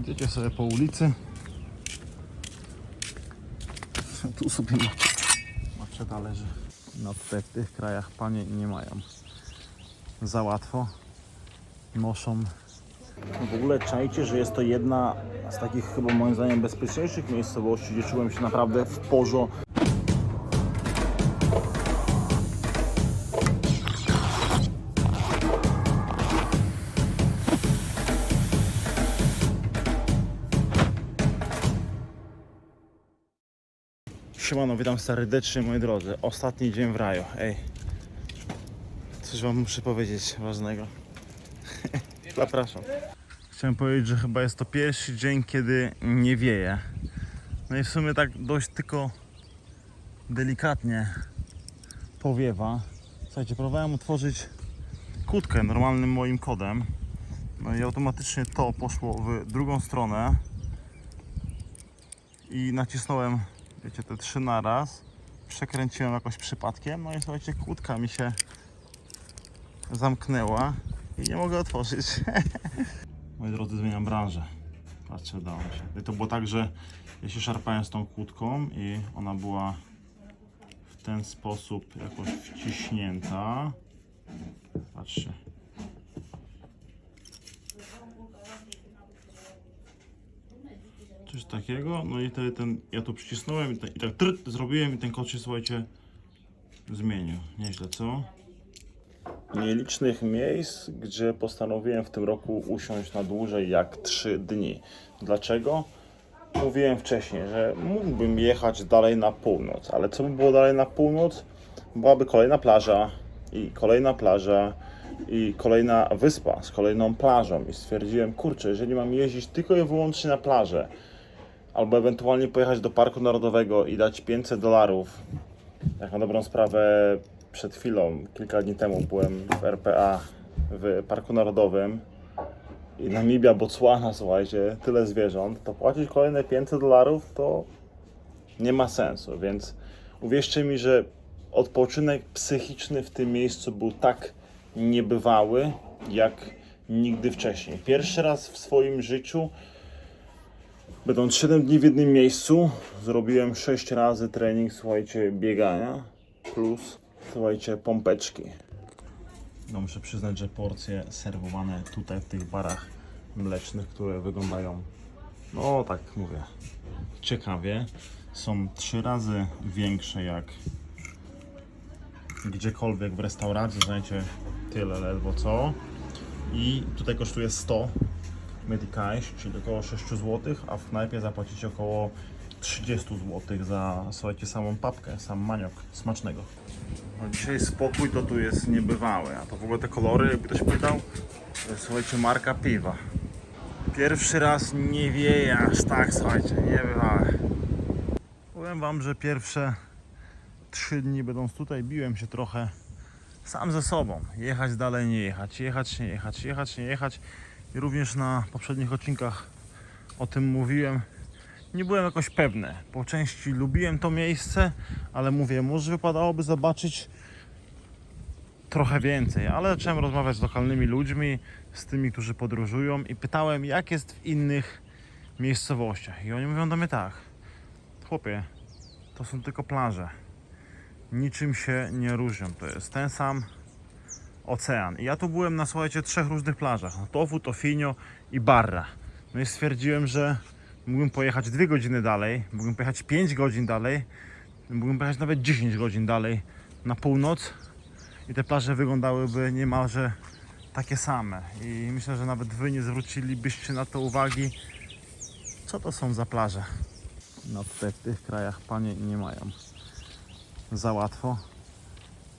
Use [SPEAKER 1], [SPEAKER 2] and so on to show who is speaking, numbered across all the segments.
[SPEAKER 1] Idziecie sobie po ulicy. Tu sobie macie, maczeta leży. No tutaj w tych krajach panie nie mają za łatwo. Noszą. W ogóle czajcie, że jest to jedna z takich chyba moim zdaniem bezpieczniejszych miejscowości, gdzie czułem się naprawdę w porzo. Siemano, witam serdecznie moi drodzy. Ostatni dzień w raju. Ej, coś wam muszę powiedzieć ważnego. Zapraszam. Chciałem powiedzieć, że chyba jest to pierwszy dzień, kiedy nie wieje. No i w sumie tak dość tylko delikatnie powiewa. Słuchajcie, próbowałem otworzyć kłódkę normalnym moim kodem. No i automatycznie to poszło w drugą stronę. I nacisnąłem, wiecie, te trzy na raz. Przekręciłem jakoś przypadkiem. No i słuchajcie, kłódka mi się zamknęła i nie mogę otworzyć. Moi drodzy, zmieniam branżę. Patrzcie, udało mi się. I to było tak, że ja się szarpałem z tą kłódką i ona była w ten sposób jakoś wciśnięta. Patrzcie. Coś takiego. No i wtedy ten, ja tu przycisnąłem i, ten, i tak tryt zrobiłem i ten kot się, słuchajcie, zmienił. Nieźle, co? nielicznych miejsc, gdzie postanowiłem w tym roku usiąść na dłużej jak 3 dni. Dlaczego? Mówiłem wcześniej, że mógłbym jechać dalej na północ, ale co by było dalej na północ? Byłaby kolejna plaża i kolejna plaża i kolejna wyspa z kolejną plażą i stwierdziłem, kurczę, jeżeli mam jeździć tylko i wyłącznie na plażę albo ewentualnie pojechać do Parku Narodowego i dać 500 dolarów, jak na dobrą sprawę przed chwilą, kilka dni temu byłem w RPA w Parku Narodowym i Namibia, Botswana, słuchajcie, tyle zwierząt, to płacić kolejne 500 dolarów to nie ma sensu, więc uwierzcie mi, że odpoczynek psychiczny w tym miejscu był tak niebywały, jak nigdy wcześniej. Pierwszy raz w swoim życiu Będąc 7 dni w jednym miejscu, zrobiłem 6 razy trening, słuchajcie, biegania plus, słuchajcie, pompeczki. No muszę przyznać, że porcje serwowane tutaj w tych barach mlecznych, które wyglądają, no tak mówię, ciekawie, są 3 razy większe jak gdziekolwiek w restauracji, znajdziecie tyle ledwo co. I tutaj kosztuje 100 Medicaish, czyli około 6 zł, a w knajpie zapłacicie około 30 zł za, słuchajcie, samą papkę, sam maniok smacznego. No dzisiaj spokój to tu jest niebywały, a to w ogóle te kolory, jakby ktoś pytał, to jest, słuchajcie, marka piwa. Pierwszy raz nie wieje aż tak, słuchajcie, niebywałe. Powiem wam, że pierwsze 3 dni będąc tutaj biłem się trochę sam ze sobą. Jechać dalej, nie jechać, jechać, nie jechać, jechać, nie jechać. I również na poprzednich odcinkach o tym mówiłem. Nie byłem jakoś pewny. Po części lubiłem to miejsce, ale mówię, może wypadałoby zobaczyć trochę więcej. Ale zacząłem rozmawiać z lokalnymi ludźmi, z tymi, którzy podróżują i pytałem, jak jest w innych miejscowościach. I oni mówią do mnie tak. Chłopie, to są tylko plaże. Niczym się nie różnią. To jest ten sam ocean. I ja tu byłem na słuchajcie trzech różnych plażach. Tofu, Tofinio i Barra. No i stwierdziłem, że mógłbym pojechać dwie godziny dalej, mógłbym pojechać 5 godzin dalej, mógłbym pojechać nawet 10 godzin dalej na północ i te plaże wyglądałyby niemalże takie same. I myślę, że nawet wy nie zwrócilibyście na to uwagi, co to są za plaże. No tutaj w tych krajach panie nie mają za łatwo.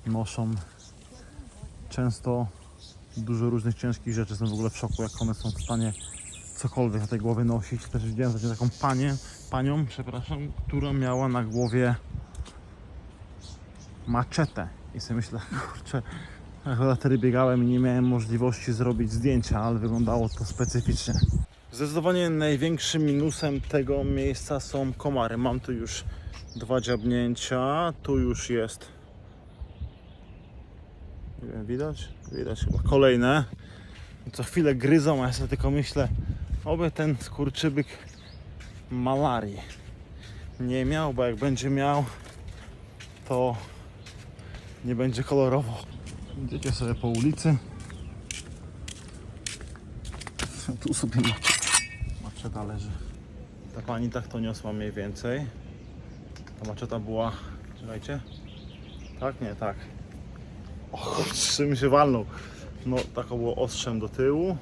[SPEAKER 1] Noszą często dużo różnych ciężkich rzeczy. Jestem w ogóle w szoku, jak one są w stanie cokolwiek na tej głowie nosić. Też widziałem taką panię, panią, przepraszam, która miała na głowie maczetę. I sobie myślę, kurczę, ja wtedy biegałem i nie miałem możliwości zrobić zdjęcia, ale wyglądało to specyficznie. Zdecydowanie największym minusem tego miejsca są komary. Mam tu już dwa dziabnięcia, tu już jest widać? Widać chyba. Kolejne. Co chwilę gryzą, a ja sobie tylko myślę, Oby ten skurczybyk malarii nie miał, bo jak będzie miał, to nie będzie kolorowo. Idziecie sobie po ulicy. Tu sobie maczeta leży. Ta pani tak to niosła mniej więcej. Ta maczeta była, czekajcie. Tak? Nie, tak. O, czym się walnął. No, tak było ostrzem do tyłu.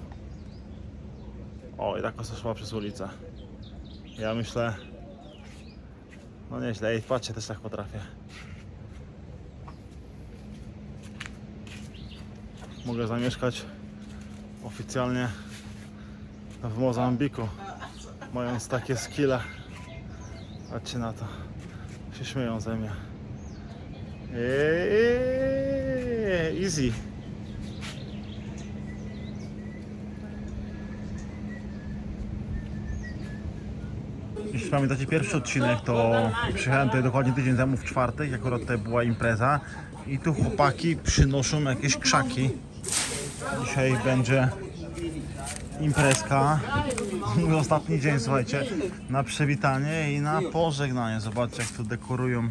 [SPEAKER 1] O, i tak szła przez ulicę. Ja myślę... No nieźle, ej, patrzcie, też tak potrafię. Mogę zamieszkać oficjalnie w Mozambiku, mając takie skille. Patrzcie na to. Się śmieją ze mnie. Eee, easy. Jeśli pamiętacie pierwszy odcinek, to przyjechałem tutaj dokładnie tydzień temu w czwartek, akurat tutaj była impreza i tu chłopaki przynoszą jakieś krzaki. Dzisiaj będzie imprezka. Mój ostatni dzień, słuchajcie, na przywitanie i na pożegnanie. Zobaczcie, jak tu dekorują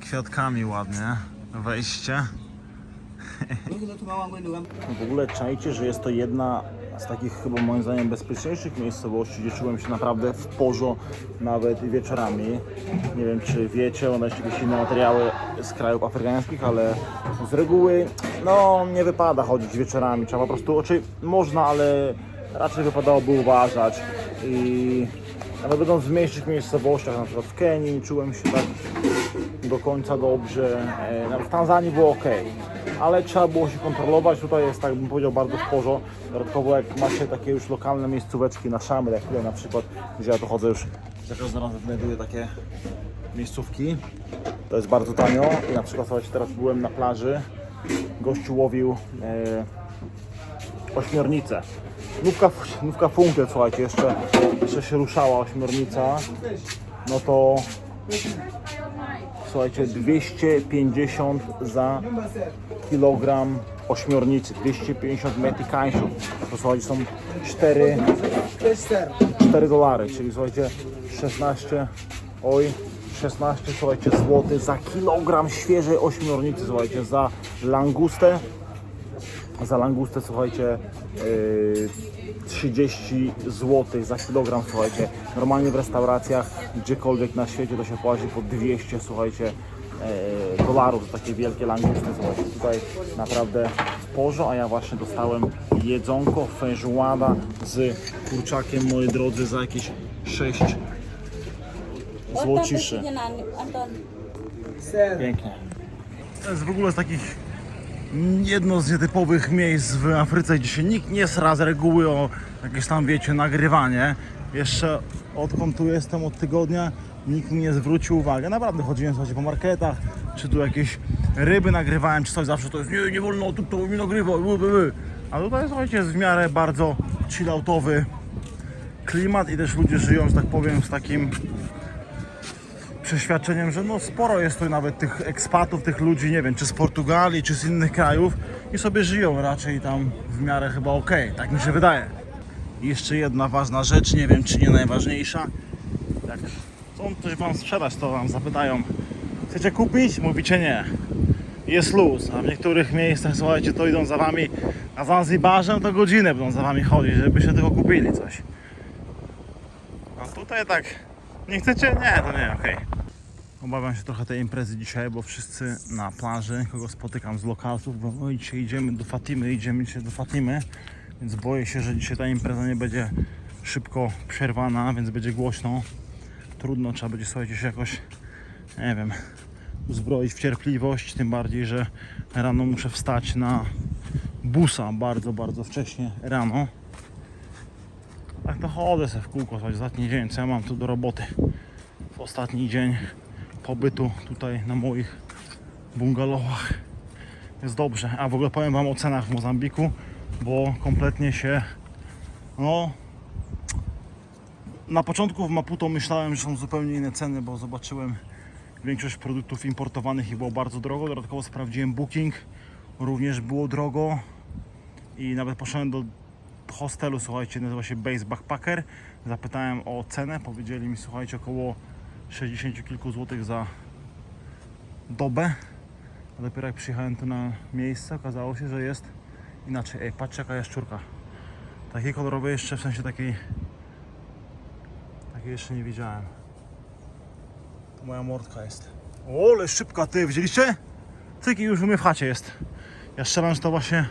[SPEAKER 1] kwiatkami ładnie wejście. W ogóle czajcie, że jest to jedna z takich chyba moim zdaniem bezpieczniejszych miejscowości, gdzie czułem się naprawdę w porzo nawet wieczorami. Nie wiem czy wiecie, oglądacie jakieś inne materiały z krajów afrykańskich, ale z reguły no nie wypada chodzić wieczorami. Trzeba po prostu, oczy można, ale raczej wypadałoby uważać i nawet będąc w mniejszych miejscowościach, na przykład w Kenii, czułem się tak do końca dobrze. E, Nawet w Tanzanii było ok, ale trzeba było się kontrolować. Tutaj jest, tak bym powiedział, bardzo porządku. Dodatkowo, jak macie takie już lokalne miejscóweczki na szamy, jak tutaj na przykład, gdzie ja tu chodzę już, za każdym razem znajduję takie miejscówki. To jest bardzo tanio i na przykład słuchajcie, teraz byłem na plaży, gościu łowił e, ośmiornicę. Nówka, nówka funkiel, słuchajcie, jeszcze, jeszcze się ruszała ośmiornica, no to słuchajcie, 250 za kilogram ośmiornicy, 250 metykańszów. To słuchajcie, są 4, 4 dolary, czyli słuchajcie, 16, oj, 16, słuchajcie, złoty za kilogram świeżej ośmiornicy, słuchajcie, za langustę, za langustę, słuchajcie, yy, 30 zł za kilogram, słuchajcie. Normalnie w restauracjach, gdziekolwiek na świecie to się płaci po 200, słuchajcie, e, dolarów za takie wielkie langusty, słuchajcie. Tutaj naprawdę w porze, a ja właśnie dostałem jedzonko feijoada z kurczakiem, moi drodzy, za jakieś 6 złociszy. Pięknie. To jest w ogóle z takich jedno z nietypowych miejsc w Afryce, gdzie się nikt nie sra z reguły o jakieś tam, wiecie, nagrywanie. Jeszcze odkąd tu jestem od tygodnia, nikt mi nie zwrócił uwagi. Naprawdę chodziłem słuchajcie, po marketach, czy tu jakieś ryby nagrywałem, czy coś, zawsze to jest nie, nie wolno, tu to mi nagrywa, ły, ły. A tutaj słuchajcie, jest w miarę bardzo chilloutowy klimat i też ludzie żyją, że tak powiem, z takim przeświadczeniem, że no sporo jest tu nawet tych ekspatów, tych ludzi, nie wiem, czy z Portugalii, czy z innych krajów i sobie żyją raczej tam w miarę chyba okej, tak mi się wydaje. I jeszcze jedna ważna rzecz, nie wiem czy nie najważniejsza, jak chcą coś wam sprzedać, to wam zapytają, chcecie kupić? Mówicie nie. Jest luz, a w niektórych miejscach, słuchajcie, to idą za wami, a Zanzibarze to godzinę będą za wami chodzić, żebyście tylko kupili coś. A tutaj tak, nie chcecie? Nie, to nie, okej. Obawiam się trochę tej imprezy dzisiaj, bo wszyscy na plaży, kogo spotykam z lokalców, bo no dzisiaj idziemy do Fatimy, idziemy dzisiaj do Fatimy, więc boję się, że dzisiaj ta impreza nie będzie szybko przerwana, więc będzie głośno. Trudno, trzeba będzie, słuchajcie, się jakoś, nie wiem, uzbroić w cierpliwość, tym bardziej, że rano muszę wstać na busa bardzo, bardzo wcześnie rano. Tak to chodzę sobie w kółko, słuchajcie, ostatni dzień, co ja mam tu do roboty. W ostatni dzień pobytu tutaj na moich bungalowach. Jest dobrze. A w ogóle powiem Wam o cenach w Mozambiku, bo kompletnie się no na początku w Maputo myślałem, że są zupełnie inne ceny, bo zobaczyłem większość produktów importowanych i było bardzo drogo. Dodatkowo sprawdziłem booking, również było drogo i nawet poszedłem do hostelu, słuchajcie, nazywa się Base Backpacker. Zapytałem o cenę, powiedzieli mi, słuchajcie, około 60 kilku złotych za dobę. A dopiero jak przyjechałem tu na miejsce, okazało się, że jest inaczej. Ej, patrzcie jaka jaszczurka. Takiej kolorowej jeszcze, w sensie takiej... Takiej jeszcze nie widziałem. To moja mordka jest. O, szybka ty, widzieliście? Cyki już u mnie w chacie jest. Ja strzelam, że to właśnie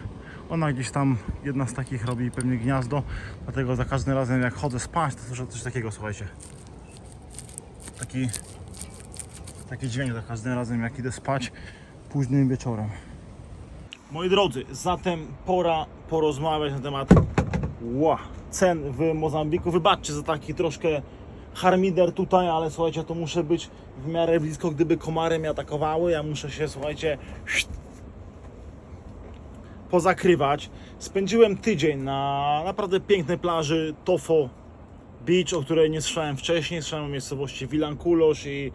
[SPEAKER 1] ona gdzieś tam, jedna z takich robi pewnie gniazdo. Dlatego za każdym razem jak chodzę spać, to słyszę coś takiego, słuchajcie. Taki, taki dźwięk za każdym razem jak idę spać późnym wieczorem. Moi drodzy, zatem pora porozmawiać na temat ła, cen w Mozambiku. Wybaczcie za taki troszkę harmider tutaj, ale słuchajcie, to muszę być w miarę blisko, gdyby komary mnie atakowały. Ja muszę się, słuchajcie, pozakrywać. Spędziłem tydzień na naprawdę pięknej plaży Tofo Beach, o której nie słyszałem wcześniej. Słyszałem o miejscowości Vilanculos i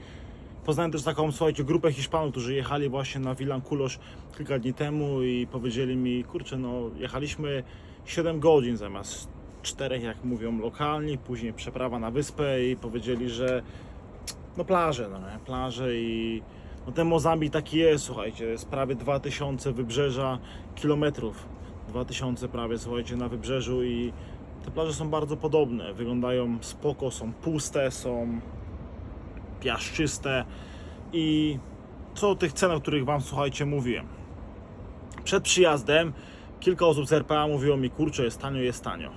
[SPEAKER 1] poznałem też taką, słuchajcie, grupę Hiszpanów, którzy jechali właśnie na Vilanculos kilka dni temu i powiedzieli mi, kurczę, no jechaliśmy 7 godzin zamiast 4, jak mówią lokalni, później przeprawa na wyspę i powiedzieli, że no plaże, no plaże i no ten Mozambik taki jest, słuchajcie, jest prawie 2000 wybrzeża kilometrów, 2000 prawie, słuchajcie, na wybrzeżu i te plaże są bardzo podobne, wyglądają spoko, są puste, są piaszczyste i co o tych cenach, o których Wam, słuchajcie, mówiłem. Przed przyjazdem kilka osób z RPA mówiło mi, kurczę, jest tanio, jest tanio.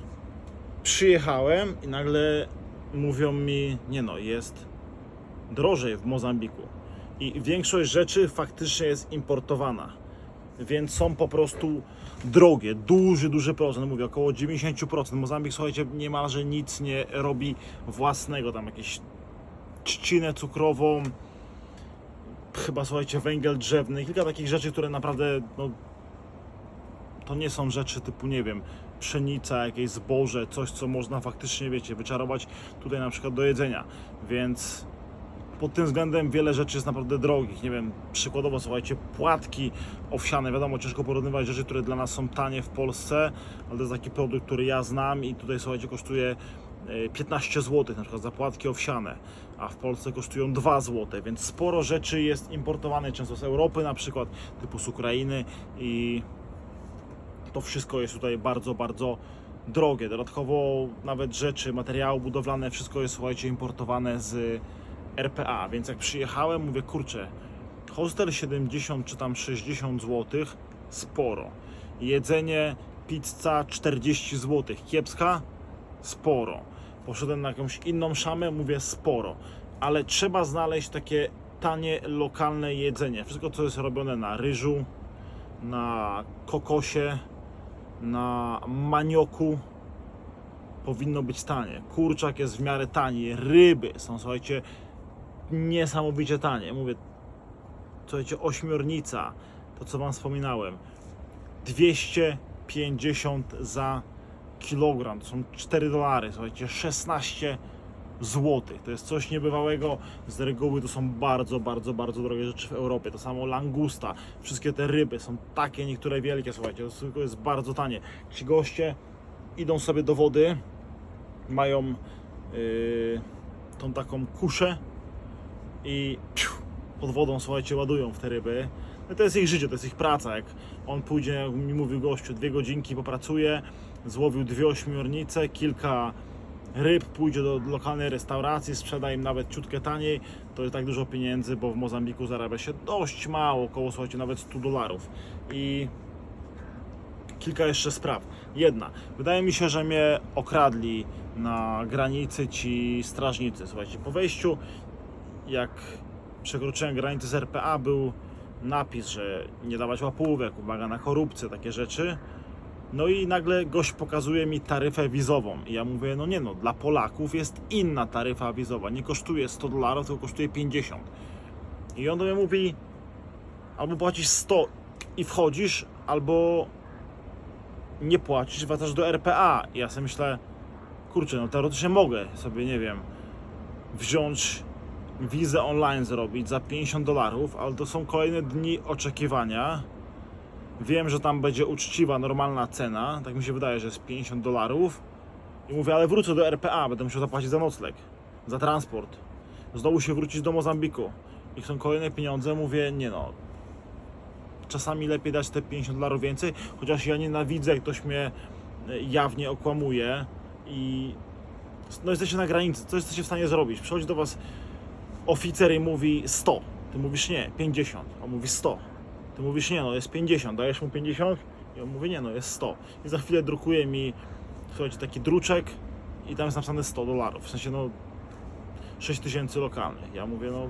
[SPEAKER 1] Przyjechałem i nagle mówią mi, nie no, jest drożej w Mozambiku. I większość rzeczy faktycznie jest importowana. Więc są po prostu drogie, duży, duży procent, mówię około 90%. Mozambik, słuchajcie, niemalże nic nie robi własnego, tam jakieś trzcinę cukrową, chyba słuchajcie, węgiel drzewny, kilka takich rzeczy, które naprawdę no, to nie są rzeczy typu, nie wiem, pszenica, jakieś zboże, coś co można faktycznie, wiecie, wyczarować tutaj na przykład do jedzenia, więc pod tym względem wiele rzeczy jest naprawdę drogich, nie wiem, przykładowo słuchajcie, płatki owsiane, wiadomo, ciężko porównywać rzeczy, które dla nas są tanie w Polsce, ale to jest taki produkt, który ja znam i tutaj słuchajcie, kosztuje e, 15 zł, na przykład za płatki owsiane, a w Polsce kosztują 2 zł, więc sporo rzeczy jest importowane często z Europy na przykład, typu z Ukrainy i to wszystko jest tutaj bardzo, bardzo drogie. Dodatkowo nawet rzeczy, materiały budowlane, wszystko jest, słuchajcie, importowane z RPA, więc jak przyjechałem, mówię, kurczę, hostel 70 czy tam 60 zł, sporo. Jedzenie, pizza 40 zł, kiepska, sporo. Poszedłem na jakąś inną szamę, mówię, sporo. Ale trzeba znaleźć takie tanie, lokalne jedzenie. Wszystko, co jest robione na ryżu, na kokosie, na manioku powinno być tanie. Kurczak jest w miarę tani, ryby są, słuchajcie, niesamowicie tanie. Mówię, słuchajcie, ośmiornica, to co Wam wspominałem, 250 za kilogram, to są 4 dolary, słuchajcie, 16 złotych. To jest coś niebywałego. Z reguły to są bardzo, bardzo, bardzo drogie rzeczy w Europie. To samo langusta, wszystkie te ryby są takie, niektóre wielkie, słuchajcie, to jest bardzo tanie. Ci goście idą sobie do wody, mają yy, tą taką kuszę i pod wodą, słuchajcie, ładują w te ryby. No to jest ich życie, to jest ich praca. Jak on pójdzie, jak mi mówił gościu, dwie godzinki popracuje, złowił dwie ośmiornice, kilka ryb, pójdzie do lokalnej restauracji, sprzeda im nawet ciutkę taniej, to jest tak dużo pieniędzy, bo w Mozambiku zarabia się dość mało, około słuchajcie, nawet 100 dolarów. I kilka jeszcze spraw. Jedna, wydaje mi się, że mnie okradli na granicy ci strażnicy. Słuchajcie, po wejściu, jak przekroczyłem granicę z RPA, był napis, że nie dawać łapówek, uwaga na korupcję, takie rzeczy. No i nagle gość pokazuje mi taryfę wizową. I ja mówię, no nie no, dla Polaków jest inna taryfa wizowa. Nie kosztuje 100 dolarów, tylko kosztuje 50. I on do mnie mówi, albo płacisz 100 i wchodzisz, albo nie płacisz, wracasz do RPA. I ja sobie myślę, kurczę, no teoretycznie mogę sobie, nie wiem, wziąć wizę online zrobić za 50 dolarów, ale to są kolejne dni oczekiwania Wiem, że tam będzie uczciwa, normalna cena, tak mi się wydaje, że jest 50 dolarów. I mówię, ale wrócę do RPA, będę musiał zapłacić za nocleg, za transport. Znowu się wrócić do Mozambiku. I chcą kolejne pieniądze, mówię, nie no. Czasami lepiej dać te 50 dolarów więcej, chociaż ja nienawidzę, jak ktoś mnie e, jawnie okłamuje i no jesteście na granicy, co jesteście w stanie zrobić? Przychodzi do was oficer mówi 100, ty mówisz nie, 50, on mówi 100, ty mówisz nie, no jest 50, dajesz mu 50 i on mówi nie, no jest 100 i za chwilę drukuje mi, słuchajcie, taki druczek i tam jest napisane 100 dolarów, w sensie no 6 tysięcy lokalnych, ja mówię no,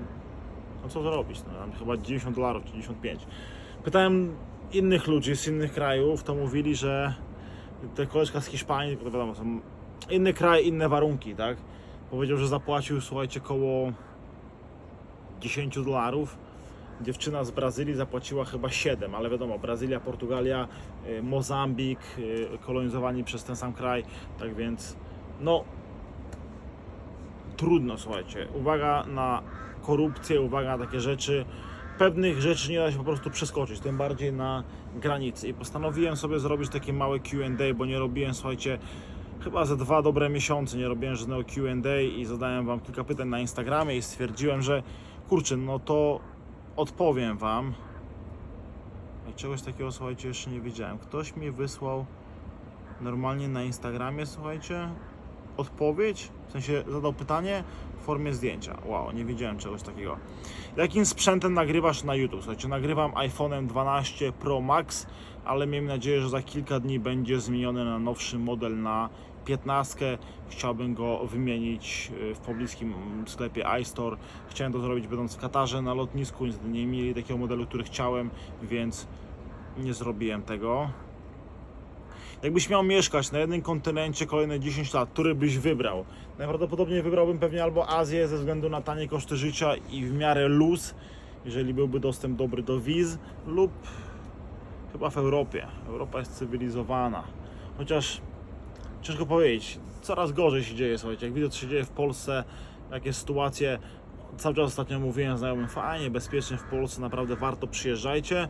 [SPEAKER 1] no co zrobić, no chyba 90 dolarów, 95. Pytałem innych ludzi z innych krajów, to mówili, że te koleżka z Hiszpanii, to wiadomo, są inny kraj, inne warunki, tak? Powiedział, że zapłacił, słuchajcie, koło 10 dolarów. Dziewczyna z Brazylii zapłaciła chyba 7, ale wiadomo, Brazylia, Portugalia, y, Mozambik, y, kolonizowani przez ten sam kraj, tak więc no trudno, słuchajcie. Uwaga na korupcję, uwaga na takie rzeczy. Pewnych rzeczy nie da się po prostu przeskoczyć, tym bardziej na granicy. I postanowiłem sobie zrobić takie małe QA, bo nie robiłem, słuchajcie, chyba za dwa dobre miesiące nie robiłem żadnego QA i zadałem Wam kilka pytań na Instagramie i stwierdziłem, że kurczę, no to odpowiem Wam. Czegoś takiego, słuchajcie, jeszcze nie wiedziałem. Ktoś mi wysłał normalnie na Instagramie, słuchajcie, odpowiedź, w sensie zadał pytanie w formie zdjęcia. Wow, nie wiedziałem czegoś takiego. Jakim sprzętem nagrywasz na YouTube? Słuchajcie, nagrywam iPhone'em 12 Pro Max, ale miejmy nadzieję, że za kilka dni będzie zmieniony na nowszy model na 15. Chciałbym go wymienić y, w pobliskim sklepie iStore. Chciałem to zrobić będąc w Katarze na lotnisku, niestety nie mieli takiego modelu, który chciałem, więc nie zrobiłem tego. Jakbyś miał mieszkać na jednym kontynencie kolejne 10 lat, który byś wybrał? Najprawdopodobniej wybrałbym pewnie albo Azję ze względu na tanie koszty życia i w miarę luz, jeżeli byłby dostęp dobry do wiz, lub chyba w Europie. Europa jest cywilizowana. Chociaż ciężko powiedzieć, coraz gorzej się dzieje, słuchajcie, jak widzę co się dzieje w Polsce, jakie sytuacje, cały czas ostatnio mówiłem znajomym, fajnie, bezpiecznie w Polsce, naprawdę warto, przyjeżdżajcie.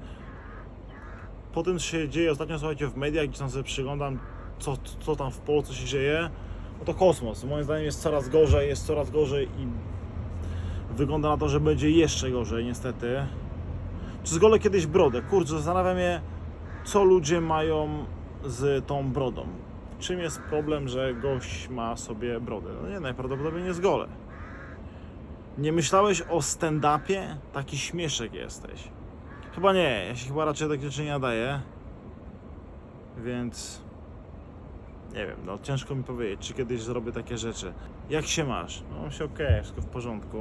[SPEAKER 1] Po tym, co się dzieje ostatnio, słuchajcie, w mediach, gdzie tam sobie przyglądam, co, co tam w Polsce się dzieje, no to kosmos. Moim zdaniem jest coraz gorzej, jest coraz gorzej i wygląda na to, że będzie jeszcze gorzej, niestety. Czy zgolę kiedyś brodę? Kurczę, zastanawiam się, co ludzie mają z tą brodą. Czym jest problem, że gość ma sobie brodę? No nie, najprawdopodobniej nie zgolę. Nie myślałeś o stand-upie? Taki śmieszek jesteś. Chyba nie, ja się chyba raczej takie rzeczy nie nadaję. Więc nie wiem, no ciężko mi powiedzieć, czy kiedyś zrobię takie rzeczy. Jak się masz? No się okej, wszystko w porządku.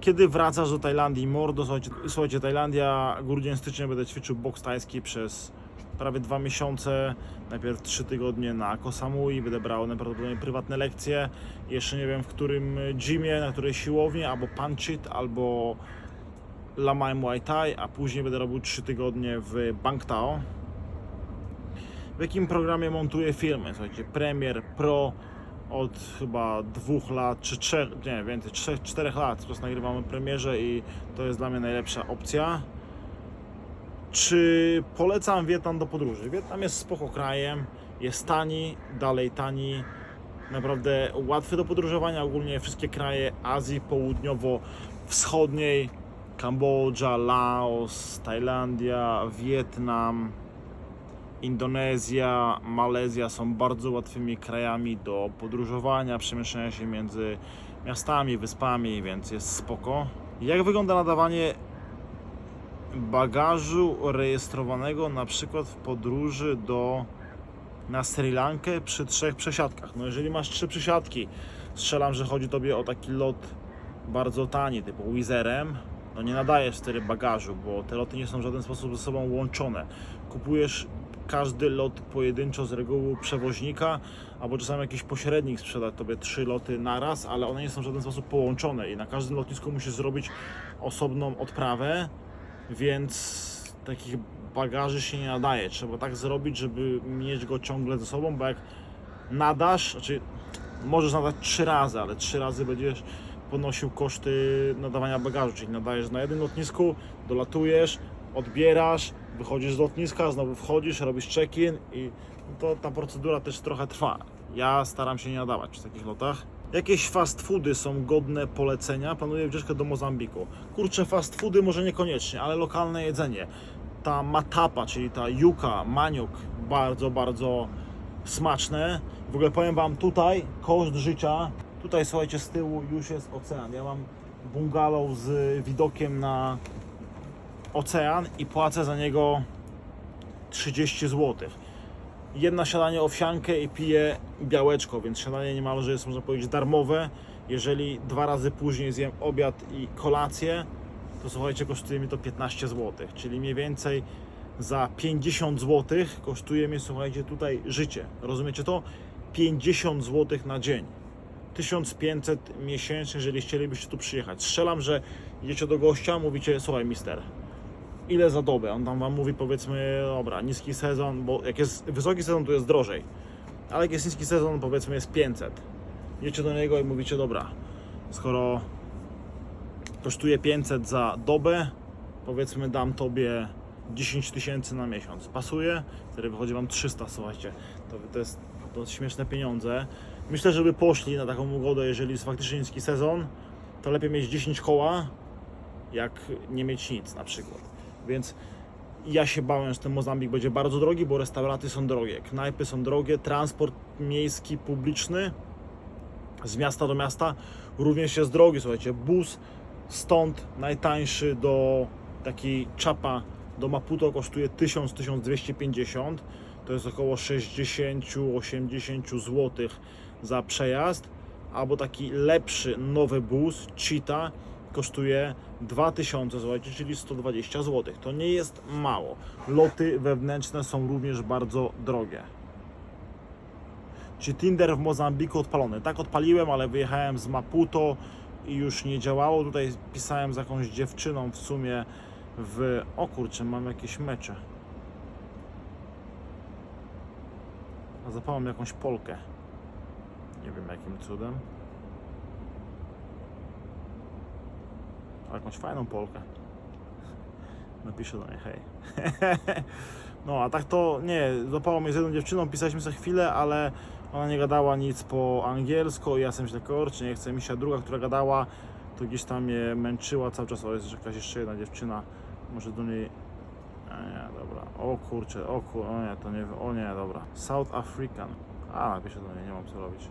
[SPEAKER 1] Kiedy wracasz do Tajlandii? Mordo, słuchajcie, słuchajcie Tajlandia, grudzień, styczeń będę ćwiczył boks tajski przez prawie dwa miesiące. Najpierw trzy tygodnie na Koh Samui, będę brał najprawdopodobniej prywatne lekcje. Jeszcze nie wiem w którym gymie, na której siłowni, albo Panchit, albo Lamai Muay Thai, a później będę robił 3 tygodnie w Bangtao. W jakim programie montuję filmy? Słuchajcie, Premiere Pro od chyba dwóch lat, czy trzech, nie więcej, trzech, czterech lat. Teraz nagrywamy premierze i to jest dla mnie najlepsza opcja. Czy polecam Wietnam do podróży? Wietnam jest spoko krajem, jest tani, dalej tani, naprawdę łatwy do podróżowania. Ogólnie wszystkie kraje Azji Południowo-Wschodniej, Kambodża, Laos, Tajlandia, Wietnam, Indonezja, Malezja są bardzo łatwymi krajami do podróżowania, przemieszczania się między miastami, wyspami, więc jest spoko. Jak wygląda nadawanie bagażu rejestrowanego na przykład w podróży do na Sri Lankę przy trzech przesiadkach? No jeżeli masz trzy przesiadki, strzelam, że chodzi tobie o taki lot bardzo tani, typu Wizerem, no nie nadajesz wtedy bagażu, bo te loty nie są w żaden sposób ze sobą łączone. Kupujesz każdy lot pojedynczo z reguły przewoźnika, albo czasami jakiś pośrednik sprzeda tobie trzy loty naraz, ale one nie są w żaden sposób połączone i na każdym lotnisku musisz zrobić osobną odprawę, więc takich bagaży się nie nadaje. Trzeba tak zrobić, żeby mieć go ciągle ze sobą, bo jak nadasz, znaczy możesz nadać trzy razy, ale trzy razy będziesz ponosił koszty nadawania bagażu, czyli nadajesz na jednym lotnisku, dolatujesz, odbierasz, wychodzisz z lotniska, znowu wchodzisz, robisz check-in i to ta procedura też trochę trwa. Ja staram się nie nadawać przy takich lotach. Jakieś fast foody są godne polecenia? Planuję wycieczkę do Mozambiku. Kurczę, fast foody może niekoniecznie, ale lokalne jedzenie. Ta matapa, czyli ta yuka, maniok, bardzo, bardzo smaczne. W ogóle powiem Wam, tutaj koszt życia, tutaj słuchajcie, z tyłu już jest ocean. Ja mam bungalow z widokiem na ocean i płacę za niego 30 zł. Jedna śniadanie owsiankę i piję białeczko, więc śniadanie niemalże jest, można powiedzieć, darmowe. Jeżeli dwa razy później zjem obiad i kolację, to słuchajcie, kosztuje mi to 15 zł, czyli mniej więcej za 50 zł kosztuje mnie, słuchajcie, tutaj życie. Rozumiecie to? 50 zł na dzień. 1500 miesięcznie, jeżeli chcielibyście tu przyjechać. Strzelam, że idziecie do gościa, mówicie, słuchaj mister, ile za dobę? On tam wam mówi powiedzmy, dobra, niski sezon, bo jak jest wysoki sezon, to jest drożej. Ale jak jest niski sezon, powiedzmy jest 500. Idziecie do niego i mówicie, dobra, skoro kosztuje 500 za dobę, powiedzmy dam tobie 10 tysięcy na miesiąc. Pasuje? Wtedy wychodzi wam 300, słuchajcie. To, to jest to śmieszne pieniądze. Myślę, żeby poszli na taką ugodę, jeżeli jest faktycznie niski sezon, to lepiej mieć 10 koła, jak nie mieć nic na przykład. Więc ja się bałem, że ten Mozambik będzie bardzo drogi, bo restauracje są drogie, knajpy są drogie, transport miejski, publiczny z miasta do miasta również jest drogi. Słuchajcie, bus stąd najtańszy do takiej czapa do Maputo kosztuje 1000-1250. To jest około 60-80 zł za przejazd. Albo taki lepszy, nowy bus, Cheetah, kosztuje 2000 zł, czyli 120 zł. To nie jest mało. Loty wewnętrzne są również bardzo drogie. Czy Tinder w Mozambiku odpalony? Tak, odpaliłem, ale wyjechałem z Maputo i już nie działało. Tutaj pisałem z jakąś dziewczyną w sumie w... O kurczę, mam jakieś mecze. A zapałem jakąś Polkę. Nie wiem jakim cudem. Jakąś fajną Polkę. Napiszę do niej hej. No a tak to nie, zapało mnie z jedną dziewczyną, pisaliśmy za chwilę, ale ona nie gadała nic po angielsku i ja jestem źle kurczę, nie chcę mi się, a druga, która gadała, to gdzieś tam mnie męczyła cały czas, o jest jakaś jeszcze jedna dziewczyna, może do niej, a nie, dobra, o kurczę, o kur, o nie, to nie, o nie, dobra, South African, a napiszę do niej, nie mam co robić,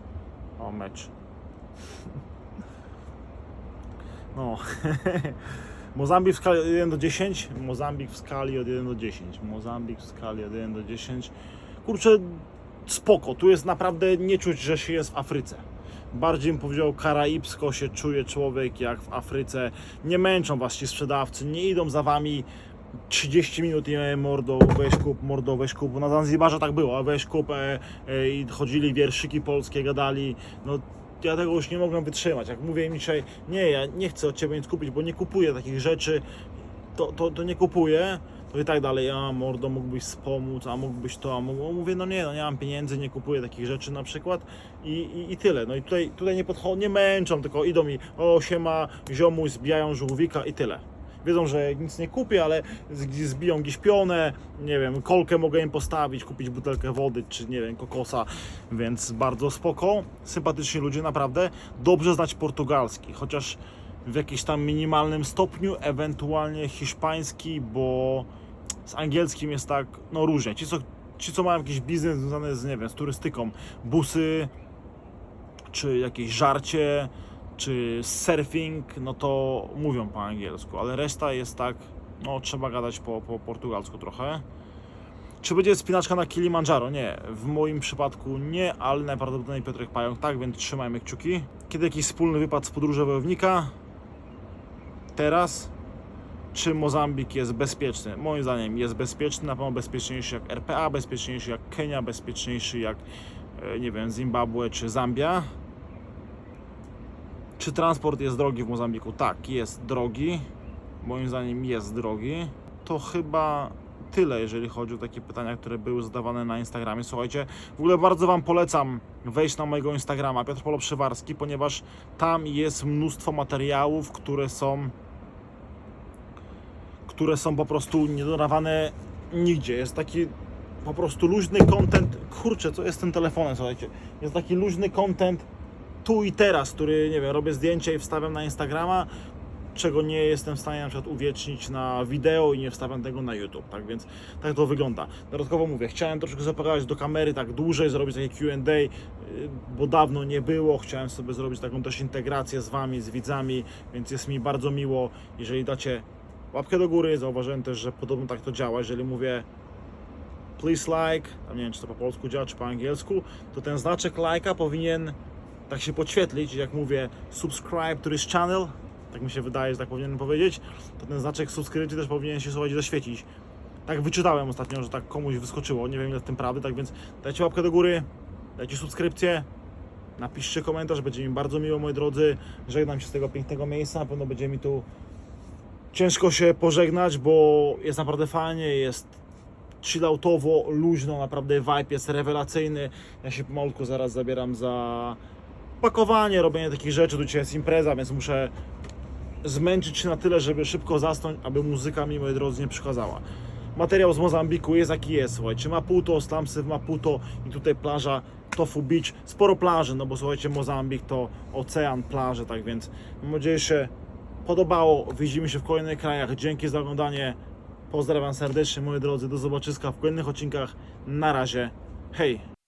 [SPEAKER 1] o mecz. No, Mozambik w skali od 1 do 10. Mozambik w skali od 1 do 10. Mozambik w skali od 1 do 10. Kurczę, spoko. Tu jest naprawdę nie czuć, że się jest w Afryce. Bardziej bym powiedział, karaibsko się czuje człowiek jak w Afryce. Nie męczą was ci sprzedawcy, nie idą za wami 30 minut i mordo, weź kup, mordo, weź kup. Na Zanzibarze tak było, weź kup e, e, i chodzili wierszyki polskie, gadali. No ja tego już nie mogłem wytrzymać. Jak mówię im dzisiaj, nie, ja nie chcę od Ciebie nic kupić, bo nie kupuję takich rzeczy, to, to, to nie kupuję, to i tak dalej, a mordo, mógłbyś wspomóc, a mógłbyś to, a mógł... mówię, no nie, no nie mam pieniędzy, nie kupuję takich rzeczy na przykład i, i, i tyle. No i tutaj, tutaj nie podchodzą, nie męczą, tylko idą mi, o siema, ziomuś, zbijają żółwika i tyle. Wiedzą, że nic nie kupię, ale zbiją gdzieś pionę, nie wiem, kolkę mogę im postawić, kupić butelkę wody, czy nie wiem, kokosa, więc bardzo spoko, sympatyczni ludzie, naprawdę. Dobrze znać portugalski, chociaż w jakimś tam minimalnym stopniu, ewentualnie hiszpański, bo z angielskim jest tak, no różnie. Ci, co, ci, co mają jakiś biznes związany z, nie wiem, z turystyką, busy, czy jakieś żarcie, czy surfing, no to mówią po angielsku, ale reszta jest tak, no trzeba gadać po, po portugalsku trochę. Czy będzie spinaczka na Kilimandżaro? Nie, w moim przypadku nie, ale najprawdopodobniej Piotrek Pająk tak, więc trzymajmy kciuki. Kiedy jakiś wspólny wypad z podróży wojownika? Teraz? Czy Mozambik jest bezpieczny? Moim zdaniem jest bezpieczny, na pewno bezpieczniejszy jak RPA, bezpieczniejszy jak Kenia, bezpieczniejszy jak, e, nie wiem, Zimbabwe czy Zambia. Czy transport jest drogi w Mozambiku? Tak, jest drogi. Moim zdaniem jest drogi. To chyba tyle, jeżeli chodzi o takie pytania, które były zadawane na Instagramie. Słuchajcie, w ogóle bardzo Wam polecam wejść na mojego Instagrama Piotr Polo Przywarski, ponieważ tam jest mnóstwo materiałów, które są które są po prostu niedodawane nigdzie. Jest taki po prostu luźny content. Kurczę, co jest z tym telefonem, słuchajcie? Jest taki luźny content tu i teraz, który, nie wiem, robię zdjęcie i wstawiam na Instagrama, czego nie jestem w stanie na przykład uwiecznić na wideo i nie wstawiam tego na YouTube, tak? Więc tak to wygląda. Dodatkowo mówię, chciałem troszkę zapakować do kamery tak dłużej, zrobić takie Q&A, y, bo dawno nie było, chciałem sobie zrobić taką też integrację z Wami, z widzami, więc jest mi bardzo miło, jeżeli dacie łapkę do góry, zauważyłem też, że podobno tak to działa, jeżeli mówię please like, tam nie wiem czy to po polsku działa, czy po angielsku, to ten znaczek lajka powinien tak się podświetlić, jak mówię subscribe this channel, tak mi się wydaje, że tak powinienem powiedzieć, to ten znaczek subskrypcji też powinien się słuchać zaświecić. Tak wyczytałem ostatnio, że tak komuś wyskoczyło, nie wiem ile w tym prawdy, tak więc dajcie łapkę do góry, dajcie subskrypcję, napiszcie komentarz, będzie mi bardzo miło moi drodzy, żegnam się z tego pięknego miejsca, na pewno będzie mi tu ciężko się pożegnać, bo jest naprawdę fajnie, jest chilloutowo, luźno, naprawdę vibe jest rewelacyjny. Ja się pomalutku zaraz zabieram za pakowanie, robienie takich rzeczy. Tu dzisiaj jest impreza, więc muszę zmęczyć się na tyle, żeby szybko zasnąć, aby muzyka mi, moi drodzy, nie przeszkadzała. Materiał z Mozambiku jest jaki jest, słuchajcie, Maputo, Stamsy w Maputo i tutaj plaża Tofu Beach, sporo plaży, no bo słuchajcie, Mozambik to ocean, plaże, tak więc mam nadzieję, że się podobało. Widzimy się w kolejnych krajach. Dzięki za oglądanie. Pozdrawiam serdecznie, moi drodzy. Do zobaczyska w kolejnych odcinkach. Na razie. Hej!